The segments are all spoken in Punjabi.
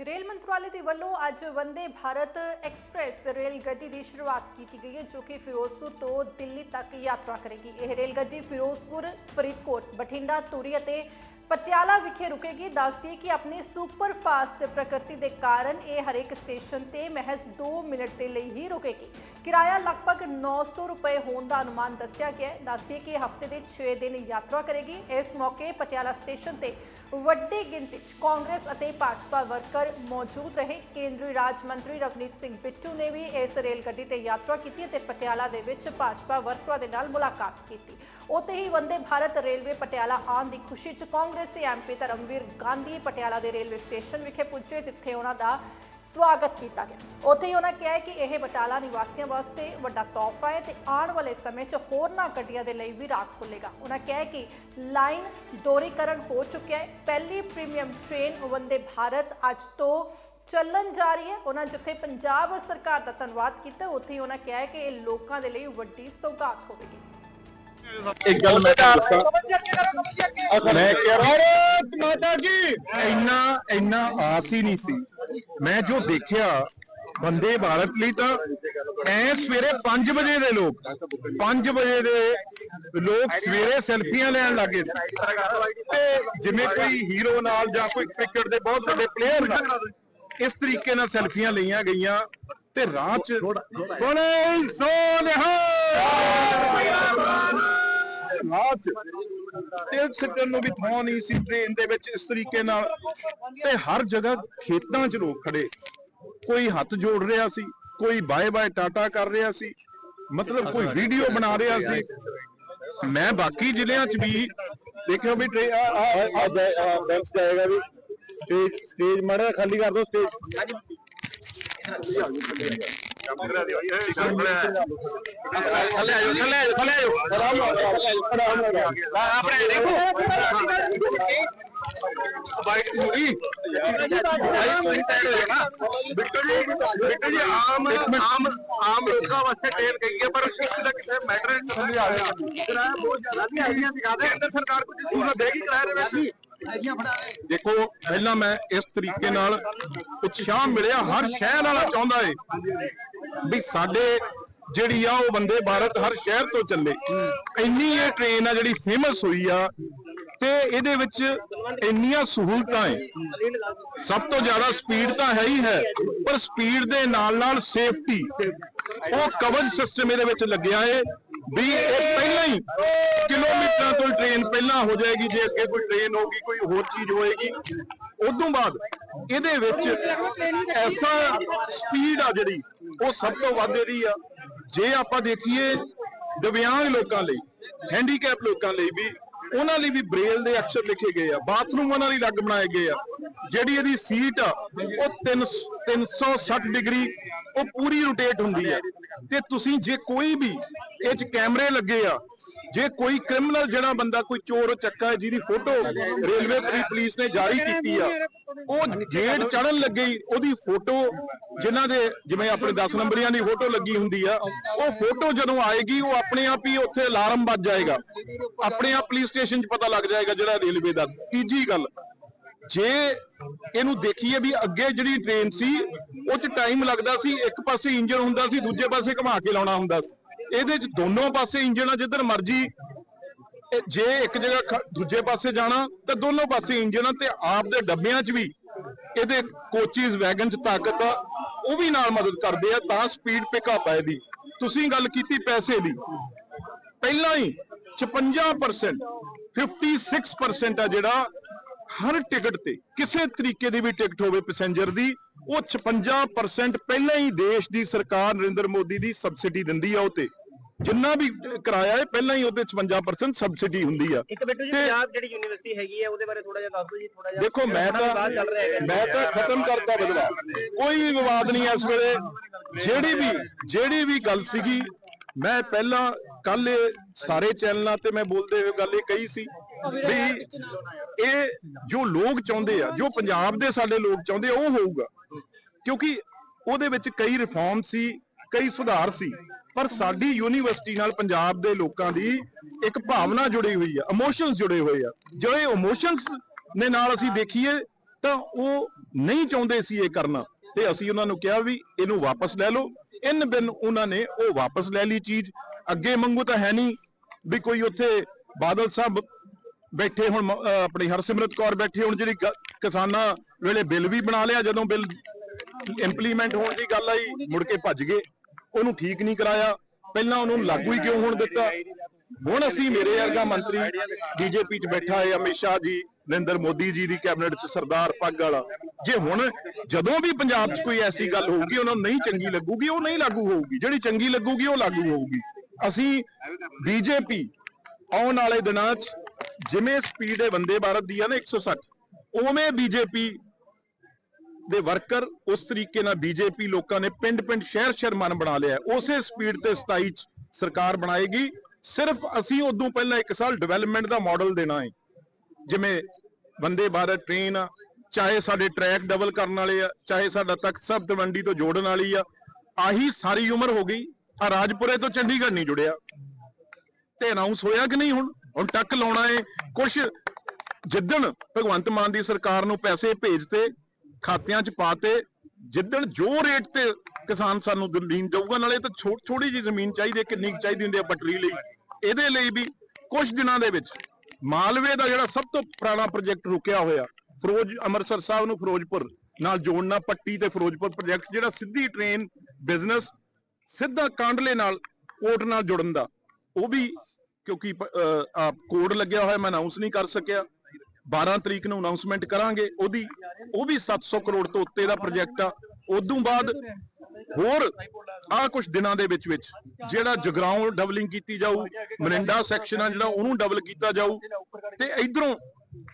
ਰੇਲ ਮੰਤਰਾਲੇ ਦੇ ਵੱਲੋਂ ਅੱਜ ਵੰਦੇ ਭਾਰਤ ਐਕਸਪ੍ਰੈਸ ਰੇਲ ਗੱਡੀ ਦੀ ਸ਼ੁਰੂਆਤ ਕੀਤੀ ਗਈ ਹੈ ਜੋ ਕਿ ਫਿਰੋਜ਼ਪੁਰ ਤੋਂ ਦਿੱਲੀ ਤੱਕ ਯਾਤਰਾ ਕਰੇਗੀ ਇਹ ਰੇਲ ਗੱਡੀ ਫਿਰੋਜ਼ਪੁਰ ਫਰੀਦਕੋਟ ਬਠਿੰਡਾ ਧੂਰੀ ਅਤੇ ਪਟਿਆਲਾ ਵਿਖੇ ਰੁਕੇਗੀ ਦੱਸਦੀ ਕਿ ਆਪਣੀ ਸੁਪਰ ਫਾਸਟ ਪ੍ਰਕਿਰਤੀ ਦੇ ਕਾਰਨ ਇਹ ਹਰੇਕ ਸਟੇਸ਼ਨ ਤੇ ਮਹਿਜ਼ 2 ਮਿੰਟ ਦੇ ਲਈ ਹੀ ਰੁਕੇਗੀ ਕਿਰਾਇਆ ਲਗਭਗ 900 ਰੁਪਏ ਹੋਣ ਦਾ ਅਨੁਮਾਨ ਦੱਸਿਆ ਗਿਆ ਹੈ ਦੱਸਦੀ ਕਿ ਹਫ਼ਤੇ ਦੇ 6 ਦਿਨ ਯਾਤਰਾ ਕਰੇਗੀ ਇਸ ਮੌਕੇ ਪਟਿਆਲਾ ਸਟੇਸ਼ਨ ਤੇ ਵੱਡੀ ਗਿਣਤੀ 'ਚ ਕਾਂਗਰਸ ਅਤੇ ਭਾਜਪਾ ਵਰਕਰ ਮੌਜੂਦ ਰਹੇ। ਕੇਂਦਰੀ ਰਾਜ ਮੰਤਰੀ ਰਵਨੀਤ ਸਿੰਘ ਬਿੱਟੂ ਨੇ ਵੀ ਇਸ ਰੇਲ ਗੱਡੀ ਤੇ ਯਾਤਰਾ ਕੀਤੀ ਅਤੇ ਪਟਿਆਲਾ ਦੇ ਵਿੱਚ ਭਾਜਪਾ ਵਰਕਰਾਂ ਦੇ ਨਾਲ ਮੁਲਾਕਾਤ ਕੀਤੀ। ਉੱਥੇ ਹੀ ਵੰਦੇ ਭਾਰਤ ਰੇਲਵੇ ਪਟਿਆਲਾ ਆਉਣ ਦੀ ਖੁਸ਼ੀ 'ਚ ਕਾਂਗਰਸੀ ਐਮਪੀ ਧਰਮਵੀਰ ਗਾਂਧੀ ਪਟਿਆਲਾ ਦੇ ਰੇਲਵੇ ਸਟੇਸ਼ਨ ਵਿਖੇ ਪੁੱਜੇ, ਜਿੱਥੇ ਉਹਨਾਂ ਦਾ ਸਵਾਗਤ ਕੀਤਾ ਗਿਆ। ਉੱਥੇ ਹੀ ਉਹਨਾਂ ਕਿਹਾ ਕਿ ਇਹ ਬਟਾਲਾ ਨਿਵਾਸੀਆਂ ਵਾਸਤੇ ਵੱਡਾ ਤੋਹਫਾ ਹੈ ਤੇ ਆਉਣ ਵਾਲੇ ਸਮੇਂ 'ਚ ਹੋਰਨਾਂ ਗੱਡੀਆਂ ਦੇ ਲਈ ਵੀ ਰਾਹ ਖੁੱਲੇਗਾ ਉਹਨਾਂ ਕਿਹਾ ਕਿ ਲਾਈਨ ਦੋਰੀਕਰਨ ਹੋ ਚੁੱਕਿਆ ਹੈ। ਪਹਿਲੀ ਪ੍ਰੀਮੀਅਮ ਟ੍ਰੇਨ ਵੰਦੇ ਭਾਰਤ ਅੱਜ ਤੋਂ ਚੱਲਣ ਜਾ ਰਹੀ ਹੈ। ਉਹਨਾਂ ਜਿੱਥੇ ਪੰਜਾਬ ਸਰਕਾਰ ਦਾ ਧੰਨਵਾਦ ਕੀਤਾ ਉੱਥੇ ਹੀ ਉਹਨਾਂ ਕਿਹਾ ਕਿ ਇਹ ਲੋਕਾਂ ਦੇ ਲਈ ਵੱਡੀ ਸੌਗਾਤ ਹੋਵੇਗੀ। ਇੱਕ ਗੱਲ ਮੈਂ ਤੁਹਾਨੂੰ ਦੱਸਾਂ। ਮੈਂ ਕਿਹਾ ਭਾਰਤ ਮਾਤਾ ਕੀ? ਇੰਨਾ ਇੰਨਾ ਆਸ ਹੀ ਨਹੀਂ ਸੀ। ਮੈਂ ਜੋ ਦੇਖਿਆ, ਬੰਦੇ ਭਾਰਤ ਲਈ ਤਾਂ ਐ ਸਵੇਰੇ 5 ਵਜੇ ਦੇ ਲੋਕ 5 ਵਜੇ ਦੇ ਲੋਕ ਸਵੇਰੇ ਸੈਲਫੀਆਂ ਲੈਣ ਲੱਗੇ ਸੀ। ਤੇ ਜਿਵੇਂ ਕੋਈ ਹੀਰੋ ਨਾਲ ਜਾਂ ਕੋਈ ਕ੍ਰਿਕਟ ਦੇ ਬਹੁਤ ਵੱਡੇ ਪਲੇਅਰ ਨਾਲ ਇਸ ਤਰੀਕੇ ਨਾਲ ਸੈਲਫੀਆਂ ਲਈਆਂ ਗਈਆਂ ਤੇ ਰਾਹ 'ਚ ਬੋਲੇ ਸੋ ਰਾਹ 'ਚ ਤੇਲ ਸਿੱਟਣ ਨੂੰ ਵੀ ਥਾਂ ਨਹੀਂ ਸੀ ਟ੍ਰੇਨ ਦੇ ਵਿੱਚ ਇਸ ਤਰੀਕੇ ਨਾਲ। ਤੇ ਹਰ ਜਗ੍ਹਾ ਖੇਤਾਂ 'ਚ ਲੋਕ ਖੜੇ। ਕੋਈ ਹੱਥ ਜੋੜ ਰਿਹਾ ਸੀ, ਕੋਈ ਬਾਏ ਬਾਏ ਟਾਟਾ ਕਰ ਰਿਹਾ ਸੀ, ਮਤਲਬ ਕੋਈ ਵੀਡੀਓ ਬਣਾ ਰਿਹਾ ਸੀ। ਮੈਂ ਬਾਕੀ ਜ਼ਿਲ੍ਹਿਆਂ 'ਚ ਵੀ ਦੇਖਿਓ ਵੀ ਟ੍ਰੇ- ਆ ਬੈਂਚ ਜਾਏਗਾ ਵੀ। ਸਟੇਜ ਸਟੇਜ ਮਾੜਾ ਖਾਲੀ ਕਰ ਦਿਓ ਸਟੇਜ ਥੱਲੇ ਆਜੋ ਥੱਲੇ ਆਜੋ ਥੱਲੇ ਆਜੋ ਆਪਣੇ ਦੇਖੋ ਬਾਈਕ ਹੋਗੀ ਬਾਈਕ ਸਹੀ ਸਾਈਡ ਹੋ ਜਾਣਾ ਬਿੱਟੂ ਜੀ ਬਿੱਟੂ ਜੀ ਆਮ ਆਮ ਆਮ ਲੋਕਾਂ ਵਾਸਤੇ ਟ੍ਰੇਨ ਗਈ ਹੈ ਪਰ ਕਿਸੇ ਦਾ ਕਿਸੇ ਮੈਟਰ ਨਹੀਂ ਆ ਰਿਹਾ ਕਿਰਾਇਆ ਬਹੁਤ ਜ਼ਿਆਦਾ ਵੀ ਆਈਆਂ ਦਿਖਾ ਦੇ ਅੰਦਰ ਸਰਕਾਰ ਕੁਝ ਸਹੂਲਤ ਦੇਗੀ ਕਿਰਾਏ ਦੇ ਵਿੱਚ ਦੇਖੋ, ਪਹਿਲਾਂ ਮੈਂ ਇਸ ਤਰੀਕੇ ਨਾਲ ਉਤਸ਼ਾਹ ਮਿਲਿਆ, ਹਰ ਸ਼ਹਿਰ ਵਾਲਾ ਚਾਹੁੰਦਾ ਏ। ਵੀ ਸਾਡੇ ਜਿਹੜੀ ਆ ਉਹ ਬੰਦੇ ਭਾਰਤ ਹਰ ਸ਼ਹਿਰ ਤੋਂ ਚੱਲੇ। ਇੰਨੀ ਇਹ ਟ੍ਰੇਨ ਆ ਜਿਹੜੀ ਫੇਮਸ ਹੋਈ ਆ ਤੇ ਇਹਦੇ ਵਿੱਚ ਇੰਨੀਆਂ ਸਹੂਲਤਾਂ ਏ। ਸਭ ਤੋਂ ਜ਼ਿਆਦਾ ਸਪੀਡ ਤਾਂ ਹੈ ਹੀ ਹੈ, ਪਰ ਸਪੀਡ ਦੇ ਨਾਲ ਨਾਲ ਸੇਫਟੀ ਉਹ ਕਵਜ ਸਿਸਟਮ ਇਹਦੇ ਵਿੱਚ ਲੱਗਿਆ ਹੈ ਵੀ ਇਹ ਪਹਿਲਾਂ ਹੀ ਕਿਲੋਮੀਟਰਾਂ ਤੋਂ ਟ੍ਰੇਨ ਪਹਿਲਾਂ ਹੋ ਜਾਏਗੀ, ਜੇ ਅੱਗੇ ਕੋਈ ਟ੍ਰੇਨ ਹੋਗੀ ਕੋਈ ਹੋਰ ਚੀਜ਼ ਹੋਏਗੀ। ਉਦੋਂ ਬਾਅਦ ਇਹਦੇ ਵਿੱਚ ਐਸਾ ਸਪੀਡ ਆ ਜਿਹੜੀ ਉਹ ਸਭ ਤੋਂ ਵੱਧ ਇਹਦੀ ਆ। ਜੇ ਆਪਾਂ ਦੇਖੀਏ ਦਿਵਿਆਂਗ ਲੋਕਾਂ ਲਈ ਹੈਂਡੀਕੈਪ ਲੋਕਾਂ ਲਈ ਵੀ, ਉਹਨਾਂ ਲਈ ਵੀ ਬ੍ਰੇਲ ਦੇ ਅਕਸ਼ਰ ਲਿਖੇ ਗਏ ਆ, ਬਾਥਰੂਮ ਉਹਨਾਂ ਲਈ ਅਲੱਗ ਬਣਾਏ ਗਏ ਆ। ਜਿਹੜੀ ਇਹਦੀ ਸੀਟ ਆ, ਉਹ 3 360 ਡਿਗਰੀ, ਉਹ ਪੂਰੀ ਰੋਟੇਟ ਹੁੰਦੀ ਆ। ਤੇ ਤੁਸੀਂ ਜੇ ਕੋਈ ਵੀ, ਇਹ ਚ ਕੈਮਰੇ ਲੱਗੇ ਆ ਜੇ ਕੋਈ ਕ੍ਰਿਮੀਨਲ ਜਿਹੜਾ ਬੰਦਾ ਕੋਈ ਚੋਰ ਚੱਕਾ ਹੈ ਜਿਹਦੀ ਫੋਟੋ ਰੇਲਵੇ ਪੁਲਿਸ- ਪੁਲਿਸ ਨੇ ਜਾਰੀ ਕੀਤੀ ਆ ਉਹ ਗੇਟ ਚੜਨ ਲੱਗੇ ਉਹਦੀ ਫੋਟੋ ਜਿਨ੍ਹਾਂ ਦੇ ਜਿਵੇਂ ਆਪਣੇ 10 ਨੰਬਰੀਆਂ ਦੀ ਫੋਟੋ ਲੱਗੀ ਹੁੰਦੀ ਆ ਉਹ ਫੋਟੋ ਜਦੋਂ ਆਏਗੀ ਉਹ ਆਪਣੇ ਆਪ ਹੀ ਉੱਥੇ ਅਲਾਰਮ ਵੱਜ ਜਾਏਗਾ। ਆਪਣੇ ਆਪ ਪੁਲਿਸ ਸਟੇਸ਼ਨ 'ਚ ਪਤਾ ਲੱਗ ਜਾਏਗਾ ਜਿਹੜਾ ਰੇਲਵੇ ਦਾ ਤੀਜੀ ਗੱਲ ਜੇ ਇਹਨੂੰ ਦੇਖੀਏ ਵੀ ਅੱਗੇ ਜਿਹੜੀ ਟ੍ਰੇਨ ਸੀ ਉਹ 'ਚ ਟਾਈਮ ਲੱਗਦਾ ਸੀ ਇੱਕ ਪਾਸੇ ਇੰਜਨ ਹੁੰਦਾ ਸੀ ਦੂਜੇ ਪਾਸੇ ਘੁਮਾ ਕੇ ਲਾਉਣਾ ਹੁੰਦਾ ਸੀ। ਇਹਦੇ 'ਚ ਦੋਨੋਂ ਪਾਸੇ ਇੰਜਣ ਆ, ਜਿੱਧਰ ਮਰਜ਼ੀ ਜੇ ਇੱਕ ਜਗ੍ਹਾ ਦੂਜੇ ਪਾਸੇ ਜਾਣਾ, ਤਾਂ ਦੋਨੋਂ ਪਾਸੇ ਇੰਜਣ ਆ ਤੇ ਆਪ ਦੇ ਡੱਬਿਆਂ 'ਚ ਵੀ ਇਹਦੇ ਕੋਚਿਸ ਵੈਗਨ 'ਚ ਤਾਕਤ ਆ, ਉਹ ਵੀ ਨਾਲ ਮਦਦ ਕਰਦੇ ਆ, ਤਾਂ ਸਪੀਡ ਪਿਕਅਪ ਆ ਇਹਦੀ। ਤੁਸੀਂ ਗੱਲ ਕੀਤੀ ਪੈਸੇ ਦੀ। ਪਹਿਲਾਂ ਹੀ 56% 56% ਆ ਜਿਹੜਾ ਹਰ ਟਿਕਟ ਤੇ, ਕਿਸੇ ਤਰੀਕੇ ਦੀ ਵੀ ਟਿਕਟ ਹੋਵੇ ਪੈਸੇਂਜਰ ਦੀ, ਉਹ 56% ਪਹਿਲਾਂ ਹੀ ਦੇਸ਼ ਦੀ ਸਰਕਾਰ ਨਰਿੰਦਰ ਮੋਦੀ ਦੀ ਸਬਸਿਡੀ ਦਿੰਦੀ ਆ ਉਹ ਤੇ। ਜਿੰਨਾ ਵੀ ਕਿਰਾਇਆ ਹੈ ਪਹਿਲਾਂ ਹੀ ਉਹਦੇ 56% ਸਬਸਿਡੀ ਹੁੰਦੀ ਆ। ਇੱਕ ਬਿੱਟੂ ਜੀ ਪੰਜਾਬ ਜਿਹੜੀ ਯੂਨੀਵਰਸਿਟੀ ਹੈਗੀ ਹੈ ਉਹਦੇ ਬਾਰੇ ਥੋੜਾ ਜਿਹਾ ਦੱਸ ਦਿਓ ਜੀ ਥੋੜਾ ਜਿਹਾ। ਦੇਖੋ ਮੈਂ ਤਾਂ। ਮੈਂ ਤਾਂ ਖਤਮ ਕਰਤਾ ਬਦਲਾ ਕੋਈ ਵੀ ਵਿਵਾਦ ਨਹੀਂ ਇਸ ਵੇਲੇ। ਜਿਹੜੀ ਵੀ ਜਿਹੜੀ ਵੀ ਗੱਲ ਸੀਗੀ ਮੈਂ ਪਹਿਲਾਂ ਕੱਲ ਸਾਰੇ ਚੈਨਲਾਂ ਤੇ ਮੈਂ ਬੋਲਦੇ ਹੋਏ ਗੱਲ ਇਹ ਕਹੀ ਸੀ ਵੀ ਇਹ ਜੋ ਲੋਕ ਚਾਹੁੰਦੇ ਆ ਜੋ ਪੰਜਾਬ ਦੇ ਸਾਡੇ ਲੋਕ ਚਾਹੁੰਦੇ ਆ, ਉਹ ਹੋਊਗਾ। ਕਿਉਂਕਿ ਉਹਦੇ ਵਿੱਚ ਕਈ ਰਿਫਾਰਮ ਸੀ ਕਈ ਸੁਧਾਰ ਸੀ। ਪਰ ਸਾਡੀ ਯੂਨੀਵਰਸਿਟੀ ਨਾਲ ਪੰਜਾਬ ਦੇ ਲੋਕਾਂ ਦੀ ਇੱਕ ਭਾਵਨਾ ਜੁੜੀ ਹੋਈ ਆ ਇਮੋਸ਼ਨਸ ਜੁੜੇ ਹੋਏ ਆ। ਜੋ ਇਹ ਇਮੋਸ਼ਨਸ ਨੇ ਨਾਲ ਅਸੀਂ ਦੇਖੀਏ, ਤਾਂ ਉਹ ਨਹੀਂ ਚਾਹੁੰਦੇ ਸੀ ਇਹ ਕਰਨਾ। ਤੇ ਅਸੀਂ ਉਹਨਾਂ ਨੂੰ ਕਿਹਾ ਵੀ ਇਹਨੂੰ ਵਾਪਸ ਲੈ ਲਓ। ਇਨ ਬਿਨ ਉਹਨਾਂ ਨੇ ਉਹ ਵਾਪਸ ਲੈ ਲਈ ਚੀਜ਼। ਅੱਗੇ ਮੰਗੂ ਤਾਂ ਹੈ ਨਹੀਂ ਵੀ ਕੋਈ ਉੱਥੇ ਬਾਦਲ ਸਾਹਿਬ ਬੈਠੇ ਹੁਣ ਆਪਣੀ ਹਰਸਿਮਰਤ ਕੌਰ ਬੈਠੇ ਹੁਣ, ਜਿਹੜੀ ਕਿਸਾਨਾਂ ਵੇਲੇ ਬਿੱਲ ਵੀ ਬਣਾ ਲਿਆ, ਜਦੋਂ ਬਿੱਲ ਇੰਪਲੀਮੈਂਟ ਹੋਣ ਦੀ ਗੱਲ ਆਈ, ਮੁੜ ਕੇ ਭੱਜ ਗਏ। ਉਹਨੂੰ ਠੀਕ ਨਹੀਂ ਕਰਾਇਆ। ਪਹਿਲਾਂ ਉਹਨੂੰ ਲਾਗੂ ਹੀ ਕਿਉਂ ਹੋਣ ਦਿੱਤਾ? ਹੁਣ ਅਸੀਂ ਮੇਰੇ ਵਰਗਾ ਮੰਤਰੀ ਬੀਜੇਪੀ 'ਚ ਬੈਠਾ ਹੈ, ਅਮਿਤ ਸ਼ਾਹ ਜੀ, ਨਰਿੰਦਰ ਮੋਦੀ ਜੀ ਦੀ ਕੈਬਨਿਟ 'ਚ ਸਰਦਾਰ ਪੱਗ ਵਾਲਾ। ਜੇ ਹੁਣ ਜਦੋਂ ਵੀ ਪੰਜਾਬ 'ਚ ਕੋਈ ਐਸੀ ਗੱਲ ਹੋਊਗੀ, ਉਹਨਾਂ ਨੂੰ ਨਹੀਂ ਚੰਗੀ ਲੱਗੂਗੀ, ਉਹ ਨਹੀਂ ਲਾਗੂ ਹੋਊਗੀ। ਜਿਹੜੀ ਚੰਗੀ ਲੱਗੂਗੀ, ਉਹ ਲਾਗੂ ਹੋਊਗੀ। ਅਸੀਂ ਬੀਜੇਪੀ ਆਉਣ ਵਾਲੇ ਦਿਨਾਂ 'ਚ ਜਿਵੇਂ ਸਪੀਡ ਹੈ ਵੰਦੇ ਭਾਰਤ ਦੀ ਆ ਨਾ 160 ਉਵੇਂ ਬੀਜੇਪੀ ਦੇ ਵਰਕਰ ਉਸ ਤਰੀਕੇ ਨਾਲ ਬੀਜੇਪੀ ਲੋਕਾਂ ਨੇ ਪਿੰਡ-ਪਿੰਡ, ਸ਼ਹਿਰ-ਸ਼ਹਿਰ ਮਨ ਬਣਾ ਲਿਆ ਉਸੇ ਸਪੀਡ ਤੇ 27 ਚ ਸਰਕਾਰ ਬਣਾਏਗੀ। ਸਿਰਫ ਅਸੀਂ ਉਦੋਂ ਪਹਿਲਾਂ ਇੱਕ ਸਾਲ ਡਿਵੈਲਪਮੈਂਟ ਦਾ ਮਾਡਲ ਦੇਣਾ ਹੈ। ਜਿਵੇਂ ਵੰਦੇ ਭਾਰਤ ਟ੍ਰੇਨ ਆ, ਚਾਹੇ ਸਾਡੇ ਟਰੈਕ ਡਬਲ ਕਰਨ ਵਾਲੇ ਆ, ਚਾਹੇ ਸਾਡਾ ਤਖਤ ਸਾਹਿਬ ਤਵੰਡੀ ਤੋਂ ਜੋੜਨ ਵਾਲੀ ਆ, ਆਹੀ ਸਾਰੀ ਉਮਰ ਹੋ ਗਈ। ਆ ਰਾਜਪੁਰੇ ਤੋਂ ਚੰਡੀਗੜ੍ਹ ਨਹੀਂ ਜੁੜਿਆ। ਤੇ ਅਨਾਉਂਸ ਹੋਇਆ ਕਿ ਨਹੀਂ ਹੁਣ? ਹੁਣ ਟੱਕ ਲਾਉਣਾ ਏ ਕੁਛ ਜਿੱਦਣ ਭਗਵੰਤ ਮਾਨ ਦੀ ਸਰਕਾਰ ਨੂੰ ਪੈਸੇ ਭੇਜਤੇ ਖਾਤਿਆਂ 'ਚ ਪਾਤੇ ਜਿੱਦਣ ਜੋ ਰੇਟ ਤੇ ਕਿਸਾਨ ਸਾਨੂੰ ਜ਼ਮੀਨ ਦਊਗਾ ਨਾਲੇ ਤਾਂ ਥੋੜੀ ਜੀ ਜ਼ਮੀਨ ਚਾਹੀਦੀ ਹੈ, ਕਿੰਨੀ ਕੁ ਚਾਹੀਦੀ ਹੁੰਦੀ ਹੈ ਪਟਰੀ ਲਈ ਇਹਦੇ ਲਈ ਵੀ ਕੁਝ ਦਿਨਾਂ ਦੇ ਵਿੱਚ ਮਾਲਵੇ ਦਾ ਜਿਹੜਾ ਸਭ ਤੋਂ ਪੁਰਾਣਾ ਪ੍ਰੋਜੈਕਟ ਰੁਕਿਆ ਹੋਇਆ ਫਿਰੋਜ਼ ਅੰਮ੍ਰਿਤਸਰ ਸਾਹਿਬ ਨੂੰ ਫਿਰੋਜ਼ਪੁਰ ਨਾਲ ਜੋੜਨਾ ਪੱਟੀ ਤੇ ਫਿਰੋਜ਼ਪੁਰ ਪ੍ਰੋਜੈਕਟ ਜਿਹੜਾ ਸਿੱਧੀ ਟ੍ਰੇਨ ਬਿਜ਼ਨਸ ਸਿੱਧਾ ਕਾਂਡਲੇ ਨਾਲ ਕੋਟ ਨਾਲ ਜੁੜਨ ਦਾ ਉਹ ਵੀ ਕਿਉਂਕਿ ਕੋਡ ਲੱਗਿਆ ਹੋਇਆ ਮੈਂ ਅਨਾਉਂਸ ਨਹੀਂ ਕਰ ਸਕਿਆ। 12 ਤਰੀਕ ਨੂੰ ਅਨਾਉਂਸਮੈਂਟ ਕਰਾਂਗੇ, ਉਹਦੀ, ਉਹ ਵੀ 700 ਕਰੋੜ ਤੋਂ ਉੱਤੇ ਦਾ ਪ੍ਰੋਜੈਕਟ ਆ। ਉਦੋਂ ਬਾਅਦ ਹੋਰ ਆ ਕੁਝ ਦਿਨਾਂ ਦੇ ਵਿੱਚ ਵਿੱਚ, ਜਿਹੜਾ ਜਗਰਾਉਂ ਡਬਲਿੰਗ ਕੀਤੀ ਜਾਊ ਮਰਿੰਡਾ ਸੈਕਸ਼ਨ ਆ ਜਿਹੜਾ ਉਹਨੂੰ ਡਬਲ ਕੀਤਾ ਜਾਊ, ਤੇ ਇਧਰੋਂ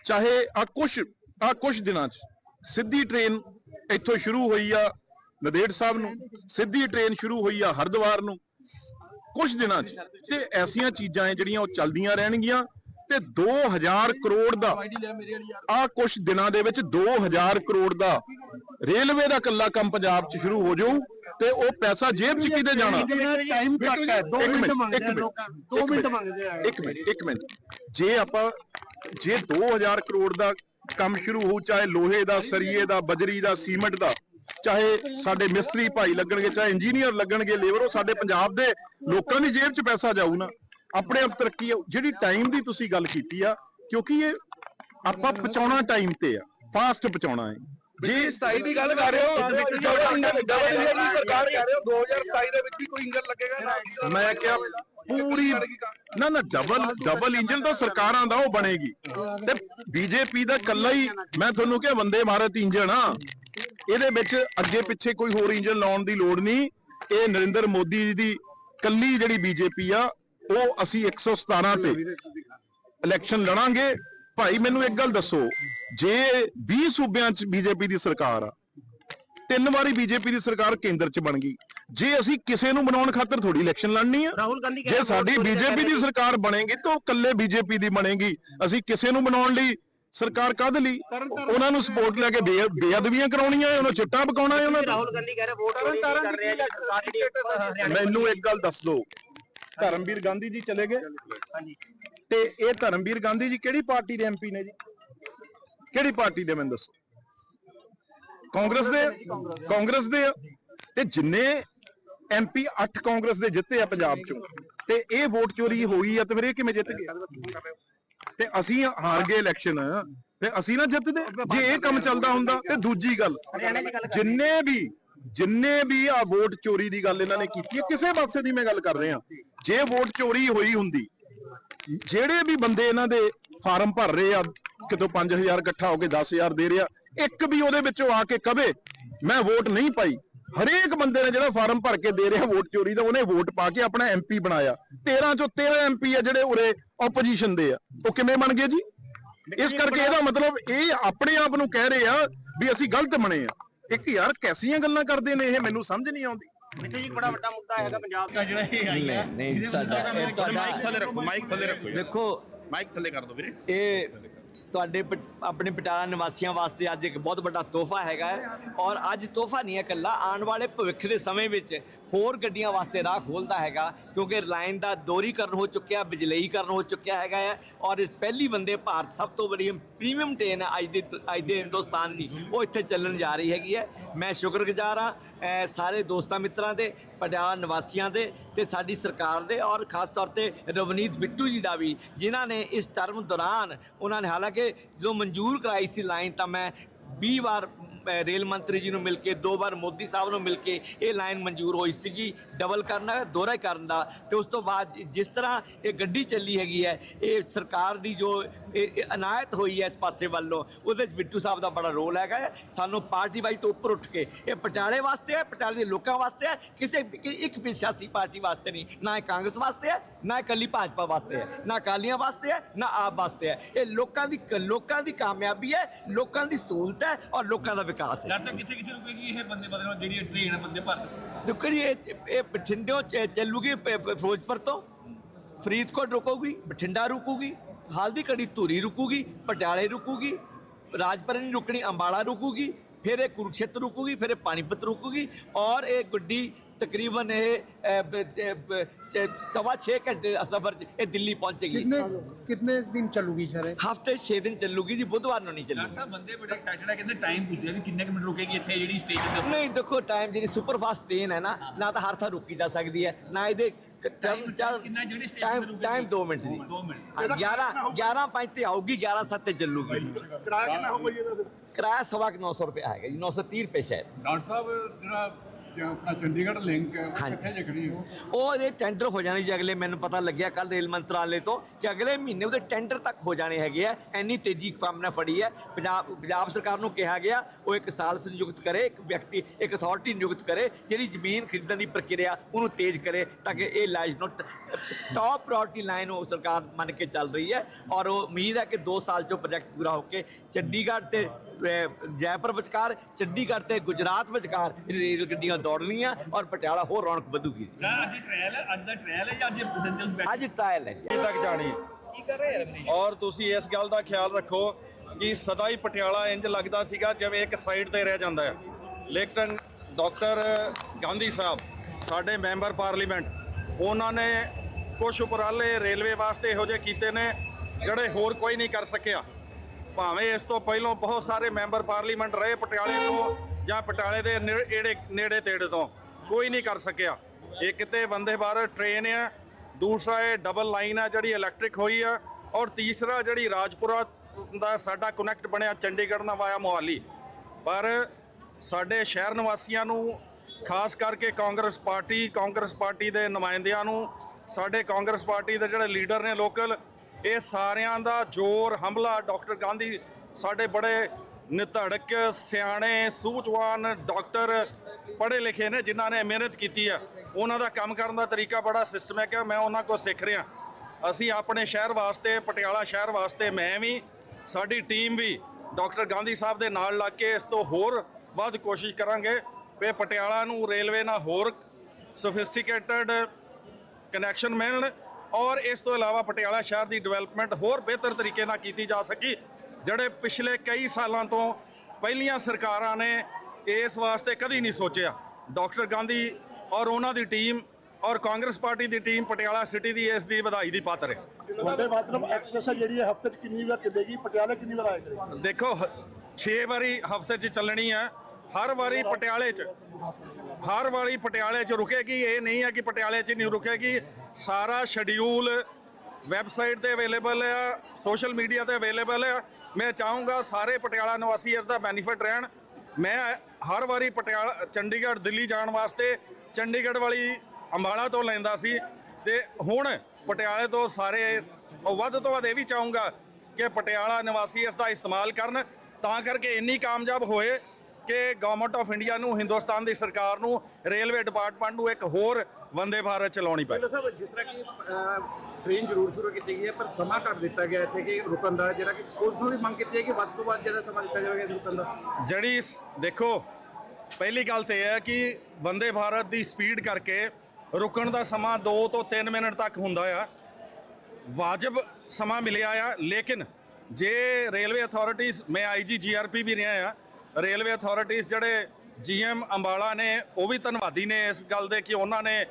ਚਾਹੇ ਆ ਕੁਝ ਆ ਕੁਝ ਦਿਨਾਂ 'ਚ ਸਿੱਧੀ ਟ੍ਰੇਨ ਇੱਥੋਂ ਸ਼ੁਰੂ ਹੋਈ ਆ ਨਦੇੜ ਸਾਹਿਬ ਨੂੰ, ਸਿੱਧੀ ਟ੍ਰੇਨ ਸ਼ੁਰੂ ਹੋਈ ਆ ਹਰਿਦੁਆਰ ਨੂੰ ਕੁਝ ਦਿਨਾਂ 'ਚ। ਤੇ ਐਸੀਆਂ ਚੀਜ਼ਾਂ ਐ ਜਿਹੜੀਆਂ ਉਹ ਚੱਲਦੀਆਂ ਰਹਿਣਗੀਆਂ। ਤੇ 2000 ਕਰੋੜ ਦਾ। ਆ ਕੁਝ ਦਿਨਾਂ ਦੇ ਵਿੱਚ 2000 ਕਰੋੜ ਦਾ ਰੇਲਵੇ ਦਾ ਕੱਲਾ ਕੰਮ ਪੰਜਾਬ 'ਚ ਸ਼ੁਰੂ ਹੋ ਜਾਊ ਤੇ ਉਹ ਪੈਸਾ ਜੇਬ 'ਚ ਕਿਤੇ ਜਾਣਾ? ਟਾਈਮ ਘੱਟ ਹੈ 2 ਇੱਕ ਮਿੰਟ ਮੰਗਦੇ ਆ ਲੋਕਾਂ ਇੱਕ 2 ਮਿੰਟ ਮੰਗਦੇ ਆ। ਇੱਕ ਮਿੰਟ ਇੱਕ ਮਿੰਟ। ਜੇ ਆਪਾਂ ਜੇ 2000 ਕਰੋੜ ਦਾ ਕੰਮ ਸ਼ੁਰੂ ਹੋਊ ਚਾਹੇ ਲੋਹੇ ਦਾ ਸਰੀਏ ਦਾ ਬਜਰੀ ਦਾ ਸੀਮੈਂਟ ਦਾ ਚਾਹੇ ਸਾਡੇ ਮਿਸਤਰੀ ਭਾਈ ਲੱਗਣਗੇ ਚਾਹੇ ਇੰਜੀਨੀਅਰ ਲੱਗਣਗੇ ਲੇਬਰ ਉਹ ਸਾਡੇ ਪੰਜਾਬ ਦੇ ਲੋਕਾਂ ਦੀ ਜੇਬ 'ਚ ਪੈਸਾ ਜਾਊ ਨਾ। ਆਪਣੇ ਆਪ ਤਰੱਕੀ ਆਊ। ਜਿਹੜੀ ਟਾਈਮ ਦੀ ਤੁਸੀਂ ਗੱਲ ਕੀਤੀ ਆ ਕਿਉਂਕਿ ਇਹ ਆਪਾਂ ਪਹੁੰਚਾਉਣਾ ਟਾਈਮ ਤੇ ਆ ਫਾਸਟ ਪਹੁੰਚਾਉਣਾ ਹੈ। ਜੀ 27 ਦੀ ਗੱਲ ਕਰ ਰਹੇ ਹੋ ਡਬਲ ਇੰਜਨ ਡਬਲ ਇੰਜਨ ਦੀ ਸਰਕਾਰ ਕਰ ਰਹੇ ਹੋ 2027 ਦੇ ਵਿੱਚ ਵੀ ਕੋਈ ਇੰਜਨ ਲੱਗੇਗਾ ਨਾ ਮੈਂ ਕਿਹਾ ਪੂਰੀ ਨਾ ਨਾ ਡਬਲ ਡਬਲ ਇੰਜਨ ਤਾਂ ਸਰਕਾਰਾਂ ਦਾ ਉਹ ਬਣੇਗੀ। ਤੇ ਬੀਜੇਪੀ ਦਾ ਕੱਲਾ ਹੀ ਮੈਂ ਤੁਹਾਨੂੰ ਕਿਹਾ ਵੰਦੇ ਭਾਰਤ ਇੰਜਨ ਆ। ਇਹਦੇ ਵਿੱਚ ਅੱਗੇ ਪਿੱਛੇ ਕੋਈ ਹੋਰ ਇੰਜਨ ਲਾਉਣ ਦੀ ਲੋੜ ਨਹੀਂ। ਇਹ ਨਰਿੰਦਰ ਮੋਦੀ ਜੀ ਦੀ ਕੱਲੀ ਜਿਹੜੀ ਬੀਜੇਪੀ ਆ ਉਹ ਅਸੀਂ 117 ਤੇ ਇਲੈਕਸ਼ਨ ਲੜਾਂਗੇ। ਭਾਈ ਮੈਨੂੰ ਇੱਕ ਗੱਲ ਦੱਸੋ। ਜੇ 20 ਸੂਬਿਆਂ 'ਚ ਬੀਜੇਪੀ ਦੀ ਸਰਕਾਰ ਆ ਤਿੰਨ ਵਾਰੀ ਬੀਜੇਪੀ ਦੀ ਸਰਕਾਰ ਕੇਂਦਰ 'ਚ ਬਣ ਗਈ ਜੇ ਅਸੀਂ ਕਿਸੇ ਨੂੰ ਬਣਾਉਣ ਖਾਤਰ ਥੋੜੀ ਇਲੈਕਸ਼ਨ ਲੜਨੀ ਆ ਰਾਹੁਲ ਗਾਂਧੀ ਕਹਿ ਜੇ ਸਾਡੀ ਬੀਜੇਪੀ ਦੀ ਸਰਕਾਰ ਬਣੇਗੀ ਤਾਂ ਉਹ ਇਕੱਲੇ ਬੀਜੇਪੀ ਦੀ ਬਣੇਗੀ। ਅਸੀਂ ਕਿਸੇ ਨੂੰ ਬਣਾਉਣ ਲਈ ਸਰਕਾਰ ਕਾਹਦੇ ਲਈ। ਉਹਨਾਂ ਨੂੰ ਸਪੋਰਟ ਲੈ ਕੇ ਬੇਅਦਬੀਆਂ ਕਰਾਉਣੀਆਂ ਹੈ ਉਹਨਾਂ ਚਿੱਟਾ ਪਕਾਉਣਾ ਹੈ ਉਹਨਾਂ ਰਾਹੁਲ ਗਾਂਧੀ ਕਹਿ ਰਹੇ ਵੋਟ ਚੋਰੀ ਕਰ ਰਹੇ ਆ ਜੀ ਸਰਕਾਰ ਜਿਹੜੀ ਹਰਿਆਣਾ ਮੈਨੂੰ ਇੱਕ ਗੱਲ ਦੱਸ ਦਿਓ। ਧਰਮਵੀਰ ਗਾਂਧੀ ਜੀ ਚਲੇ ਗਏ। ਹਾਂਜੀ। ਤੇ ਇਹ ਧਰਮਵੀਰ ਗਾਂਧੀ ਜੀ ਕਿਹੜੀ ਪਾਰਟੀ ਦੇ ਐਮਪੀ ਨੇ ਜੀ? ਕਿਹੜੀ ਪਾਰਟੀ ਦੇ ਮੈਨੂੰ ਦੱਸੋ। ਕਾਂਗਰਸ ਦੇ? ਕਾਂਗਰਸ ਦੇ। ਤੇ ਜਿੰਨੇ ਐਮਪੀ 8 ਕਾਂਗਰਸ ਦੇ ਜਿੱਤੇ ਆ ਪੰਜਾਬ ਚੋਂ ਤੇ ਇਹ ਵੋਟ ਚੋਰੀ ਹੋਈ ਆ ਤੇ ਫਿਰ ਇਹ ਕਿਵੇਂ ਜਿੱਤ ਗਏ? ਤੇ ਅਸੀਂ ਹਾਰ ਗਏ ਇਲੈਕਸ਼ਨ ਤੇ ਅਸੀਂ ਨਾ ਜਿੱਤਦੇ। ਜੇ ਇਹ ਕੰਮ ਚੱਲਦਾ ਹੁੰਦਾ ਤੇ ਦੂਜੀ ਗੱਲ ਜਿੰਨੇ ਵੀ ਜਿੰਨੇ ਵੀ ਆ ਵੋਟ ਚੋਰੀ ਦੀ ਗੱਲ ਇਹਨਾਂ ਨੇ ਕੀਤੀ ਹੈ, ਕਿਸੇ ਪਾਸੇ ਦੀ ਮੈਂ ਗੱਲ ਕਰ ਰਿਹਾ। ਜੇ ਵੋਟ ਚੋਰੀ ਹੋਈ ਹੁੰਦੀ, ਜਿਹੜੇ ਵੀ ਬੰਦੇ ਇਹਨਾਂ ਦੇ ਫਾਰਮ ਭਰ ਰਹੇ ਆ, ਕਿਤੋਂ 5000 ਇਕੱਠਾ ਹੋ ਕੇ 10000 ਦੇ ਰਿਹਾ, ਇੱਕ ਵੀ ਉਹਦੇ ਵਿੱਚੋਂ ਆ ਕੇ ਕਵੇ, ਮੈਂ ਵੋਟ ਨਹੀਂ ਪਾਈ। ਹਰੇਕ ਬੰਦੇ ਨੇ ਜਿਹੜਾ ਫਾਰਮ ਭਰ ਕੇ ਦੇ ਰਿਹਾ ਵੋਟ ਚੋਰੀ ਦਾ, ਉਹਨੇ ਵੋਟ ਪਾ ਕੇ ਆਪਣਾ ਐਮਪੀ ਬਣਾਇਆ। 13 ਚੋਂ 13 ਐਮਪੀ ਆ ਜਿਹੜੇ ਉਰੇ ਆਪੋਜੀਸ਼ਨ ਦੇ ਆ। ਉਹ ਕਿਵੇਂ ਬਣ ਗਏ ਜੀ? ਇਸ ਕਰਕੇ ਇਹਦਾ ਮਤਲਬ ਇਹ ਆਪਣੇ ਆਪ ਨੂੰ ਕਹਿ ਰਹੇ ਆ ਵੀ ਅਸੀਂ ਗਲਤ ਬਣੇ ਆ। ਇੱਕ ਯਾਰ ਕੈਸੀਆਂ ਗੱਲਾਂ ਕਰਦੇ ਨੇ ਇਹ ਮੈਨੂੰ ਸਮਝ ਨਹੀਂ ਆਉਂਦੀ। ਮਿੱਠੂ ਜੀ ਬੜਾ ਵੱਡਾ ਮੁੱਦਾ ਹੈਗਾ ਪੰਜਾਬ ਦਾ। ਜਿਹੜਾ ਇਹ ਆਈ ਹੈ ਨਹੀਂ ਤੁਹਾਡਾ ਤੁਹਾਡਾ ਥੱਲੇ ਰੱਖੋ ਮਾਈਕ ਥੱਲੇ ਰੱਖੋ ਦੇਖੋ ਮਾਈਕ ਥੱਲੇ ਕਰ ਦਿਓ ਵੀਰੇ। ਇਹ ਤੁਹਾਡੇ ਪਟ- ਆਪਣੇ ਪਟਿਆਲਾ ਨਿਵਾਸੀਆਂ ਵਾਸਤੇ ਅੱਜ ਇੱਕ ਬਹੁਤ ਵੱਡਾ ਤੋਹਫਾ ਹੈਗਾ ਹੈ। ਔਰ ਅੱਜ ਤੋਹਫਾ ਨਹੀਂ ਹੈ ਇਕੱਲਾ, ਆਉਣ ਵਾਲੇ ਭਵਿੱਖ ਦੇ ਸਮੇਂ ਵਿੱਚ ਹੋਰ ਗੱਡੀਆਂ ਵਾਸਤੇ ਰਾਹ ਖੋਲਦਾ ਹੈਗਾ, ਕਿਉਂਕਿ ਲਾਈਨ ਦਾ ਦੋਹਰੀਕਰਨ ਹੋ ਚੁੱਕਿਆ, ਬਿਜਲਈਕਰਨ ਹੋ ਚੁੱਕਿਆ ਹੈਗਾ ਹੈ। ਔਰ ਇਸ ਪਹਿਲੀ ਵੰਦੇ ਭਾਰਤ ਸਭ ਤੋਂ ਵੱਡੀ ਪ੍ਰੀਮੀਅਮ ਟ੍ਰੇਨ ਹੈ ਅੱਜ ਦੇ ਅੱਜ ਦੇ ਹਿੰਦੁਸਤਾਨ ਦੀ, ਉਹ ਇੱਥੇ ਚੱਲਣ ਜਾ ਰਹੀ ਹੈਗੀ ਹੈ। ਮੈਂ ਸ਼ੁਕਰਗੁਜ਼ਾਰ ਹਾਂ ਅਹ ਸਾਰੇ ਦੋਸਤਾਂ ਮਿੱਤਰਾਂ ਦੇ ਪਟਿਆਲਾ ਨਿਵਾਸੀਆਂ ਦੇ ਤੇ ਸਾਡੀ ਸਰਕਾਰ ਦੇ ਔਰ ਖਾਸ ਤੌਰ ਤੇ ਰਵਨੀਤ ਬਿੱਟੂ ਜੀ ਦਾ ਵੀ, ਜਿਨ੍ਹਾਂ ਨੇ ਇਸ ਟਰਮ ਦੌਰਾਨ, ਉਹਨਾਂ ਨੇ ਹਾਲਾਂਕਿ ਜਦੋਂ ਮਨਜ਼ੂਰ ਕਰਾਈ ਸੀ ਲਾਈਨ ਤਾਂ ਮੈਂ 20 ਵਾਰ ਰੇਲ ਮੰਤਰੀ ਜੀ ਨੂੰ ਮਿਲ ਕੇ, ਦੋ ਵਾਰ ਮੋਦੀ ਸਾਹਿਬ ਨੂੰ ਮਿਲ ਕੇ ਇਹ ਲਾਈਨ ਮਨਜ਼ੂਰ ਹੋਈ ਸੀਗੀ ਡਬਲ ਕਰਨਾ, ਦੋਹਰਾ ਕਰਨ ਦਾ ਤੇ ਉਸ ਤੋਂ ਬਾਅਦ ਜਿਸ ਤਰ੍ਹਾਂ ਇਹ ਗੱਡੀ ਚੱਲੀ ਹੈਗੀ ਹੈ, ਇਹ ਸਰਕਾਰ ਦੀ ਜੋ ਇਹ ਇਹ ਅਨਾਇਤ ਹੋਈ ਹੈ ਇਸ ਪਾਸੇ ਵੱਲੋਂ, ਉਹਦੇ ਵਿੱਚ ਬਿੱਟੂ ਸਾਹਿਬ ਦਾ ਬੜਾ ਰੋਲ ਹੈਗਾ ਹੈ। ਸਾਨੂੰ ਪਾਰਟੀ ਵਾਈਜ਼ ਤੋਂ ਉੱਪਰ ਉੱਠ ਕੇ, ਇਹ ਪਟਿਆਲੇ ਵਾਸਤੇ ਹੈ, ਪਟਿਆਲੇ ਦੇ ਲੋਕਾਂ ਵਾਸਤੇ ਹੈ, ਕਿਸੇ ਇੱਕ ਵੀ ਸਿਆਸੀ ਪਾਰਟੀ ਵਾਸਤੇ ਨਹੀਂ, ਨਾ ਇਹ ਕਾਂਗਰਸ ਵਾਸਤੇ ਹੈ, ਨਾ ਇਕੱਲੀ ਭਾਜਪਾ ਵਾਸਤੇ ਹੈ, ਨਾ ਅਕਾਲੀਆਂ ਵਾਸਤੇ ਹੈ, ਨਾ ਆਪ ਵਾਸਤੇ ਹੈ ਇਹ ਲੋਕਾਂ ਦੀ ਲੋਕਾਂ ਦੀ ਕਾਮਯਾਬੀ ਹੈ, ਲੋਕਾਂ ਦੀ ਸਹੂਲਤ ਹੈ ਔਰ ਲੋਕਾਂ ਦਾ ਵਿਕਾਸ ਹੈ। ਡਾਕਟਰ ਕਿੱਥੇ ਕਿੱਥੇ ਰੁਕੇਗੀ ਇਹ ਬੰਦੇ ਬਦਲ ਜਿਹੜੀ ਟ੍ਰੇਨ ਹੈ ਬੰਦੇ ਭਾਰਤ ਦੇਖੋ ਜੀ ਇਹ ਇਹ ਬਠਿੰਡਿਓਂ ਚ- ਚੱਲੂਗੀ ਫਿਰੋਜ਼ਪੁਰ ਤੋਂ। ਫਰੀਦਕੋਟ ਰੁਕੂਗੀ ਬਠਿੰਡਾ ਰੁਕੂਗੀ ਹਲਦੀ ਘੜੀ ਧੂਰੀ ਰੁਕੂਗੀ ਪਟਿਆਲੇ ਰੁਕੂਗੀ ਰਾਜਪੁਰਾ ਨਹੀਂ ਰੁਕਣੀ ਅੰਬਾਲਾ ਰੁਕੂਗੀ ਫਿਰ ਇਹ ਕੁਰੂਕਸ਼ੇਤਰ ਰੁਕੂਗੀ ਫਿਰ ਇਹ ਪਾਣੀਪਤ ਰੁਕੂਗੀ ਔਰ ਇਹ ਗੱਡੀ ਤਕਰੀਬਨ ਇਹ ਅ, ਬ- ਅ, ਬ- ਚ- ਸਵਾ 6 ਘੰਟੇ ਦਾ ਸਫ਼ਰ 'ਚ ਇਹ ਦਿੱਲੀ ਪਹੁੰਚੇਗੀ कितने कितने दिन चलूगी सर ਹਫਤੇ 6 ਦਿਨ ਚੱਲੂਗੀ ਜੀ ਬੁੱਧਵਾਰ ਨੂੰ ਨਹੀਂ ਡਾਕਟਰ ਚੱਲੂਗੀ ਸਾਹਿਬ ਬੰਦੇ ਬੜੇ ਐਕਸਾਈਟਡ ਹੈ ਕਹਿੰਦੇ ਟਾਈਮ ਪੁੱਛਿਆ ਵੀ ਕਿੰਨੇ ਕੁ ਮਿੰਟ ਰੁਕੇਗੀ ਇੱਥੇ ਜਿਹੜੀ ਸਟੇਸ਼ਨ ਤੇ ਨਹੀਂ ਦੇਖੋ ਟਾਈਮ ਜਿਹੜੀ ਸੁਪਰ ਫਾਸਟ ਟ੍ਰੇਨ ਹੈ ਨਾ ਨਾ ਤਾਂ ਹਰ ਥਾਂ ਰੁਕੀ ਜਾ ਸਕਦੀ ਹੈ ਨਾ ਇਹਦੇ ਟਾਈਮ ਕਿੰਨਾ ਜਿਹੜੀ station ਤੇ ਟਾਈਮ ਰੁਕੇਗੀ? ਟਾਈਮ 2 ਮਿੰਟ ਦੀ ਦੋ ਮਿੰਟ। ਹਾਂ, 11 11 5 ਤੇ ਆਊਗੀ 11 7 ਤੇ ਚੱਲੂਗੀ ਕਿਰਾਇਆ ਕਿੰਨਾ ਹੋਊਗਾ ਜੀ ਇਹਦਾ ਫਿਰ ਕਿਰਾਇਆ ਸਵਾ ਕੁ 900 ਰੁਪਏ ਆਏਗਾ ਜੀ 930 ਰੁਪਏ ਸ਼ਾਇਦ ਡਾਕਟਰ ਸਾਹਿਬ ਜਿਹੜਾ ਜੋ ਆਪਣਾ ਚੰਡੀਗੜ੍ਹ ਲਿੰਕ ਹੈ ਉਹ ਹਾਂਜੀ। ਕਿੱਥੇ ਜੇ ਖੜੀ ਹੋ? ਉਹ ਇਹਦੇ ਟੈਂਡਰ ਹੋ ਜਾਣੇ ਜੀ ਅਗਲੇ ਮੈਨੂੰ ਪਤਾ ਲੱਗਿਆ ਕੱਲ ਰੇਲ ਮੰਤਰਾਲੇ ਤੋਂ ਕਿ ਅਗਲੇ ਮਹੀਨੇ ਉਹਦੇ ਟੈਂਡਰ ਤੱਕ ਹੋ ਜਾਣੇ ਹੈਗੇ ਆ। ਇੰਨੀ ਤੇਜ਼ੀ ਕੰਮ ਨਾਲ ਫੜੀ ਹੈ। ਪੰਜਾਬ ਪੰਜਾਬ ਸਰਕਾਰ ਨੂੰ ਕਿਹਾ ਗਿਆ ਉਹ ਇੱਕ ਸਾਲ ਸੰਯੁਕਤ ਕਰੇ ਇੱਕ ਵਿਅਕਤੀ ਇੱਕ ਅਥਾਰਟੀ ਨਿਯੁਕਤ ਕਰੇ ਜਿਹੜੀ ਜ਼ਮੀਨ ਖਰੀਦਣ ਦੀ ਪ੍ਰਕਿਰਿਆ ਉਹਨੂੰ ਤੇਜ਼ ਕਰੇ ਤਾਂ ਕਿ ਇਹ lies not top priority line ਉਹ ਸਰਕਾਰ ਮੰਨ ਕੇ ਚੱਲ ਰਹੀ ਹੈ। ਔਰ ਉਹ ਉਮੀਦ ਹੈ ਕਿ 2 ਸਾਲ 'ਚੋਂ ਪ੍ਰੋਜੈਕਟ ਪੂਰਾ ਹੋ ਕੇ ਚੰਡੀਗੜ੍ਹ ਤੇ ਜੈਪੁਰ ਵਿਚਕਾਰ ਚੰਡੀਗੜ੍ਹ ਤੇ ਗੁਜਰਾਤ ਵਿਚਕਾਰ ਰੇਲ ਗੱਡੀਆਂ ਦੌੜਨੀਆਂ ਔਰ ਪਟਿਆਲਾ ਹੋਰ ਰੌਣਕ ਵਧੂਗੀ। ਜੀ ਅੱਜ ਟ੍ਰਾਇਲ ਹੈ ਅੱਜ ਦਾ ਟ੍ਰਾਇਲ ਹੈ ਜਾਂ ਅੱਜ ਪੈਸੇਂਜਰਸ ਬੈਠ? ਅੱਜ ਟ੍ਰਾਇਲ ਹੈ ਜੀ। ਤੱਕ ਜਾਣੀ। ਕੀ ਕਰ ਰਹੇ ਯਾਰ ਔਰ ਤੁਸੀਂ ਇਸ ਗੱਲ ਦਾ ਖਿਆਲ ਰੱਖੋ ਕਿ ਸਦਾ ਹੀ ਪਟਿਆਲਾ ਇੰਜ ਲੱਗਦਾ ਸੀਗਾ ਜਿਵੇਂ ਇੱਕ ਸਾਈਡ ਤੇ ਰਹਿ ਜਾਂਦਾ ਹੈ। ਲੇਕਿਨ ਡਾਕਟਰ ਗਾਂਧੀ ਸਾਹਿਬ ਸਾਡੇ ਮੈਂਬਰ ਪਾਰਲੀਮੈਂਟ ਉਹਨਾਂ ਨੇ ਕੁਝ ਉਪਰਾਲੇ ਰੇਲਵੇ ਵਾਸਤੇ ਇਹੋ ਜਿਹੇ ਕੀਤੇ ਨੇ ਜਿਹੜੇ ਹੋਰ ਕੋਈ ਨਹੀਂ ਕਰ ਸਕਿਆ। ਭਾਵੇਂ ਇਸ ਤੋਂ ਪਹਿਲਾਂ ਬਹੁਤ ਸਾਰੇ ਮੈਂਬਰ ਪਾਰਲੀਮੈਂਟ ਰਹੇ ਪਟਿਆਲੇ ਤੋਂ ਜਾਂ ਪਟਿਆਲੇ ਦੇ ਨੇੜੇ ਨੇੜੇ ਤੇੜੇ ਤੋਂ, ਕੋਈ ਨਹੀਂ ਕਰ ਸਕਿਆ। ਇਹ ਕਿਤੇ ਵੰਦੇ ਭਾਰਤ ਟ੍ਰੇਨ ਹੈ ਦੂਸਰਾ ਇਹ ਡਬਲ ਲਾਈਨ ਹੈ ਜਿਹੜੀ ਇਲੈਕਟ੍ਰਿਕ ਹੋਈ ਆ, ਔਰ ਤੀਸਰਾ ਜਿਹੜੀ ਰਾਜਪੁਰਾ ਦਾ ਸਾਡਾ ਕਨੈਕਟ ਬਣਿਆ ਚੰਡੀਗੜ੍ਹ ਨਾਲ ਵਾਇਆ ਮੋਹਾਲੀ। ਪਰ ਸਾਡੇ ਸ਼ਹਿਰ ਨਿਵਾਸੀਆਂ ਨੂੰ, ਖਾਸ ਕਰਕੇ ਕਾਂਗਰਸ ਪਾਰਟੀ ਕਾਂਗਰਸ ਪਾਰਟੀ ਦੇ ਨੁਮਾਇੰਦਿਆਂ ਨੂੰ, ਸਾਡੇ ਕਾਂਗਰਸ ਪਾਰਟੀ ਦੇ ਜਿਹੜੇ ਲੀਡਰ ਨੇ ਲੋਕਲ ਇਹ ਸਾਰਿਆਂ ਦਾ ਜ਼ੋਰ ਹਮਲਾ। ਡਾਕਟਰ ਗਾਂਧੀ ਸਾਡੇ ਬੜੇ ਨਿਧੜਕ, ਸਿਆਣੇ, ਸੂਝਵਾਨ ਡਾਕਟਰ ਪੜ੍ਹੇ ਲਿਖੇ ਨੇ, ਜਿਨ੍ਹਾਂ ਨੇ ਮਿਹਨਤ ਕੀਤੀ ਆ। ਉਹਨਾਂ ਦਾ ਕੰਮ ਕਰਨ ਦਾ ਤਰੀਕਾ ਬੜਾ ਸਿਸਟਮੈਟਿਕ ਹੈ ਮੈਂ ਉਹਨਾਂ ਕੋਲ ਸਿੱਖ ਰਿਹਾ। ਅਸੀਂ ਆਪਣੇ ਸ਼ਹਿਰ ਵਾਸਤੇ, ਪਟਿਆਲਾ ਸ਼ਹਿਰ ਵਾਸਤੇ ਮੈਂ ਵੀ, ਸਾਡੀ ਟੀਮ ਵੀ ਡਾਕਟਰ ਗਾਂਧੀ ਸਾਹਿਬ ਦੇ ਨਾਲ ਲੱਗ ਕੇ ਇਸ ਤੋਂ ਹੋਰ ਵੱਧ ਕੋਸ਼ਿਸ਼ ਕਰਾਂਗੇ। ਕਿ ਪਟਿਆਲਾ ਨੂੰ ਰੇਲਵੇ ਨਾਲ ਹੋਰ ਸੋਫਿਸਟੀਕੇਟਡ ਕਨੈਕਸ਼ਨ ਮਿਲਣ। ਔਰ ਇਸ ਤੋਂ ਇਲਾਵਾ ਪਟਿਆਲਾ ਸ਼ਹਿਰ ਦੀ ਡਿਵੈਲਪਮੈਂਟ ਹੋਰ ਬਿਹਤਰ ਤਰੀਕੇ ਨਾਲ ਕੀਤੀ ਜਾ ਸਕੀ ਜਿਹੜੇ ਪਿਛਲੇ ਕਈ ਸਾਲਾਂ ਤੋਂ ਪਹਿਲੀਆਂ ਸਰਕਾਰਾਂ ਨੇ ਇਸ ਵਾਸਤੇ ਕਦੀ ਨਹੀਂ ਸੋਚਿਆ। ਡਾਕਟਰ ਗਾਂਧੀ ਔਰ ਉਹਨਾਂ ਦੀ ਟੀਮ ਔਰ ਕਾਂਗਰਸ ਪਾਰਟੀ ਦੀ ਟੀਮ ਪਟਿਆਲਾ ਸਿਟੀ ਦੀ ਇਸ ਦੀ ਵਧਾਈ ਦੀ ਪਾਤਰ ਹੈ। ਵੰਦੇ ਮਾਤਰਮ ਐਕਸਪ੍ਰੈਸ ਜਿਹੜੀ ਹੈ ਹਫ਼ਤੇ 'ਚ ਕਿੰਨੀ ਵਾਰ ਚੱਲੇਗੀ? ਪਟਿਆਲਾ ਕਿੰਨੀ ਵਾਰ ਕਰੇਗੀ ਦੇਖੋ 6 ਵਾਰੀ ਹਫ਼ਤੇ 'ਚ ਚੱਲਣੀ ਹੈ। ਹਰ ਵਾਰੀ ਪਟਿਆਲੇ 'ਚ ਹਰ ਵਾਰੀ ਪਟਿਆਲੇ 'ਚ ਰੁਕੇਗੀ। ਇਹ ਨਹੀਂ ਹੈ ਕਿ ਪਟਿਆਲੇ 'ਚ ਨਹੀਂ ਰੁਕੇਗੀ। ਸਾਰਾ ਸ਼ਡਿਊਲ ਵੈਬਸਾਈਟ ਤੇ ਅਵੇਲੇਬਲ ਆ ਸੋਸ਼ਲ ਮੀਡੀਆ ਤੇ ਅਵੇਲੇਬਲ ਆ। ਮੈਂ ਚਾਹੂੰਗਾ ਸਾਰੇ ਪਟਿਆਲਾ ਨਿਵਾਸੀ ਇਸ ਦਾ ਬੈਨੀਫਿਟ ਰਹਿਣ। ਮੈਂ ਹਰ ਵਾਰੀ ਪਟਿਆਲਾ, ਚੰਡੀਗੜ੍ਹ, ਦਿੱਲੀ ਜਾਣ ਵਾਸਤੇ ਚੰਡੀਗੜ੍ਹ ਵਾਲੀ ਅੰਬਾਲਾ ਤੋਂ ਲੈਂਦਾ ਸੀ ਤੇ ਹੁਣ ਪਟਿਆਲੇ ਤੋਂ ਸਾਰੇ ਵੱਧ ਤੋਂ ਵੱਧ ਇਹ ਵੀ ਚਾਹੂੰਗਾ ਕਿ ਪਟਿਆਲਾ ਨਿਵਾਸੀ ਇਸ ਦਾ ਇਸਤੇਮਾਲ ਕਰਨ ਤਾਂ ਕਰਕੇ ਇੰਨੀ ਕਾਮਯਾਬ ਹੋਏ ਕਿ ਗਵਰਨਮੈਂਟ ਆਫ ਇੰਡੀਆ ਨੂੰ, ਹਿੰਦੁਸਤਾਨ ਦੀ ਸਰਕਾਰ ਨੂੰ ਰੇਲਵੇ ਡਿਪਾਰਟਮੈਂਟ ਨੂੰ ਇੱਕ ਹੋਰ ਵੰਦੇ ਭਾਰਤ ਚਲਾਉਣੀ ਪਏ ਚਲੋ ਸਾਹਿਬ ਜਿਸ ਤਰ੍ਹਾਂ ਕਿ ਟ੍ਰੇਨ ਜ਼ਰੂਰ ਸ਼ੁਰੂ ਕੀਤੀ ਗਈ ਹੈ ਪਰ ਸਮਾਂ ਘੱਟ ਦਿੱਤਾ ਗਿਆ ਇੱਥੇ ਕਿ ਰੁਕਣ ਦਾ ਜਿਹੜਾ ਕਿ ਉਸ ਨੂੰ ਵੀ ਮੰਗ ਕੀਤੀ ਹੈ ਕਿ ਵੱਧ ਤੋਂ ਵੱਧ ਜਿਹੜਾ ਸਮਾਂ ਦਿੱਤਾ ਜਾਵੇਗਾ ਰੁਕਣ ਦਾ। ਜਿਹੜੀ ਦੇਖੋ ਪਹਿਲੀ ਗੱਲ ਤੇ ਇਹ ਹੈ ਕਿ ਵੰਦੇ ਭਾਰਤ ਦੀ ਸਪੀਡ ਕਰਕੇ ਰੁਕਣ ਦਾ ਸਮਾਂ 2 ਤੋਂ 3 ਮਿੰਟ ਤੱਕ ਹੁੰਦਾ ਆ। ਵਾਜਬ ਸਮਾਂ ਮਿਲਿਆ ਆ ਲੇਕਿਨ ਜੇ ਰੇਲਵੇ ਅਥਾਰਟੀਜ਼ ਮੈਂ ਆਈਜੀ ਜੀਆਰਪੀ ਵੀ ਰਿਹਾ ਆ ਰੇਲਵੇ ਅਥਾਰਟੀਜ਼ ਜਿਹੜੇ ਜੀਐਮ ਅੰਬਾਲਾ ਨੇ ਉਹ ਵੀ ਧੰਨਵਾਦੀ ਨੇ ਇਸ ਗੱਲ ਦੇ ਕਿ ਉਹਨਾਂ ਨੇ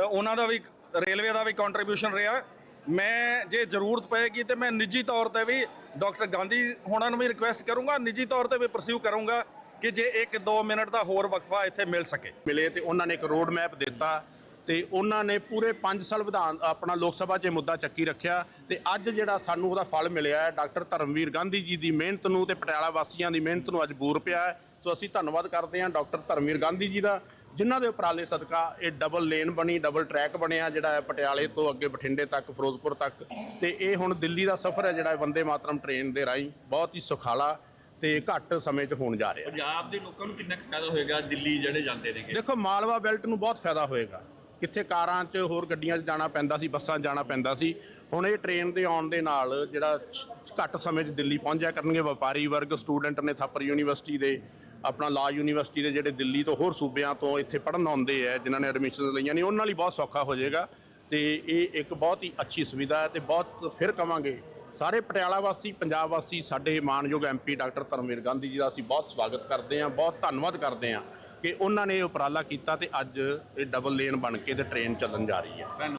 ਉਹਨਾਂ ਦਾ ਵੀ ਰੇਲਵੇ ਦਾ ਵੀ ਕੰਟਰੀਬਿਊਸ਼ਨ ਰਿਹਾ। ਮੈਂ ਜੇ ਜ਼ਰੂਰਤ ਪਏਗੀ ਤੇ ਮੈਂ ਨਿੱਜੀ ਤੌਰ ਤੇ ਵੀ ਡਾਕਟਰ ਗਾਂਧੀ ਹੋਣਾ ਨੂੰ ਵੀ ਰਿਕੁਐਸਟ ਕਰੂੰਗਾ, ਨਿੱਜੀ ਤੌਰ ਤੇ ਵੀ ਪਰਸਿਊ ਕਰੂੰਗਾ ਕਿ ਜੇ 1-2 ਮਿੰਟ ਦਾ ਹੋਰ ਵਕਫਾ ਇੱਥੇ ਮਿਲ ਸਕੇ। ਮਿਲੇ ਤੇ ਉਹਨਾਂ ਨੇ ਇੱਕ ਰੋਡ ਮੈਪ ਦਿੱਤਾ ਤੇ ਉਹਨਾਂ ਨੇ ਪੂਰੇ 5 ਸਾਲ ਵਿਧਾਨ, ਆਪਣਾ ਲੋਕ ਸਭਾ 'ਚ ਮੁੱਦਾ ਚੱਕੀ ਰੱਖਿਆ ਤੇ ਅੱਜ ਜਿਹੜਾ ਸਾਨੂੰ ਉਹਦਾ ਫਲ ਮਿਲਿਆ ਹੈ, ਡਾਕਟਰ ਧਰਮਵੀਰ ਗਾਂਧੀ ਜੀ ਦੀ ਮਿਹਨਤ ਨੂੰ ਤੇ ਪਟਿਆਲਾ ਵਾਸੀਆਂ ਦੀ ਮਿਹਨਤ ਨੂੰ ਅੱਜ ਬੂਰ ਪਿਆ ਹੈ। ਸੋ ਅਸੀਂ ਧੰਨਵਾਦ ਕਰਦੇ ਹਾਂ ਡਾਕਟਰ ਧਰਮਵੀਰ ਗਾਂਧੀ ਜੀ ਦਾ ਜਿਨ੍ਹਾਂ ਦੇ ਉਪਰਾਲੇ ਸਦਕਾ ਇਹ ਡਬਲ ਲੇਨ ਬਣੀ ਡਬਲ ਟਰੈਕ ਬਣਿਆ ਜਿਹੜਾ ਹੈ ਪਟਿਆਲੇ ਤੋਂ ਅੱਗੇ ਬਠਿੰਡੇ ਤੱਕ ਫਿਰੋਜ਼ਪੁਰ ਤੱਕ। ਤੇ ਇਹ ਹੁਣ ਦਿੱਲੀ ਦਾ ਸਫ਼ਰ ਹੈ ਜਿਹੜਾ ਵੰਦੇ ਮਾਤਰਮ ਟ੍ਰੇਨ ਦੇ ਰਾਹੀਂ ਬਹੁਤ ਹੀ ਸੁਖਾਲਾ ਤੇ ਘੱਟ ਸਮੇਂ 'ਚ ਹੋਣ ਜਾ ਰਿਹਾ ਪੰਜਾਬ ਦੇ ਲੋਕਾਂ ਨੂੰ ਕਿੰਨਾ ਫਾਇਦਾ ਹੋਏਗਾ ਦਿੱਲੀ ਜਿਹੜੇ ਜਾਂਦੇ ਨੇਗੇ? ਦੇਖੋ ਮਾਲਵਾ ਬੈਲਟ ਨੂੰ ਬਹੁਤ ਫਾਇਦਾ ਹੋਏਗਾ। ਕਿੱਥੇ ਕਾਰਾਂ 'ਚ ਹੋਰ ਗੱਡੀਆਂ 'ਚ ਜਾਣਾ ਪੈਂਦਾ ਸੀ ਬੱਸਾਂ 'ਚ ਜਾਣਾ ਪੈਂਦਾ ਸੀ। ਹੁਣ ਇਹ ਟ੍ਰੇਨ ਦੇ ਆਉਣ ਦੇ ਨਾਲ ਜਿਹੜਾ ਘੱਟ ਸਮੇਂ 'ਚ ਦਿੱਲੀ ਪਹੁੰਚ ਜਾਇਆ ਕਰਨਗੇ ਵਪਾਰੀ ਵਰਗ ਸਟੂਡੈਂਟ ਨੇ ਥਾਪਰ ਯੂਨੀਵਰਸਿਟੀ ਦੇ। ਆਪਣਾ ਲਾ ਯੂਨੀਵਰਸਿਟੀ ਦੇ ਜਿਹੜੇ ਦਿੱਲੀ ਤੋਂ ਹੋਰ ਸੂਬਿਆਂ ਤੋਂ ਇੱਥੇ ਪੜ੍ਹਨ ਆਉਂਦੇ ਆ, ਜਿਨ੍ਹਾਂ ਨੇ ਐਡਮਿਸ਼ਨ ਲਈਆਂ ਨੇ, ਉਹਨਾਂ ਲਈ ਬਹੁਤ ਸੌਖਾ ਹੋ ਜਾਏਗਾ। ਤੇ ਇਹ ਇੱਕ ਬਹੁਤ ਹੀ ਅੱਛੀ ਸੁਵਿਧਾ ਹੈ ਤੇ ਬਹੁਤ ਫਿਰ ਕਵਾਂਗੇ, ਸਾਰੇ ਪਟਿਆਲਾ ਵਾਸੀ, ਪੰਜਾਬ ਵਾਸੀ, ਸਾਡੇ ਮਾਨਯੋਗ ਐਮਪੀ ਡਾਕਟਰ ਧਰਮਵੀਰ ਗਾਂਧੀ ਜੀ ਦਾ ਅਸੀਂ ਬਹੁਤ ਸਵਾਗਤ ਕਰਦੇ ਹਾਂ, ਬਹੁਤ ਧੰਨਵਾਦ ਕਰਦੇ ਹਾਂ ਕਿ ਉਹਨਾਂ ਨੇ ਇਹ ਉਪਰਾਲਾ ਕੀਤਾ ਤੇ ਅੱਜ ਇਹ ਡਬਲ ਲੇਨ ਬਣ ਕੇ ਤੇ ਟ੍ਰੇਨ ਚੱਲਣ ਜਾ ਰਹੀ ਹੈ।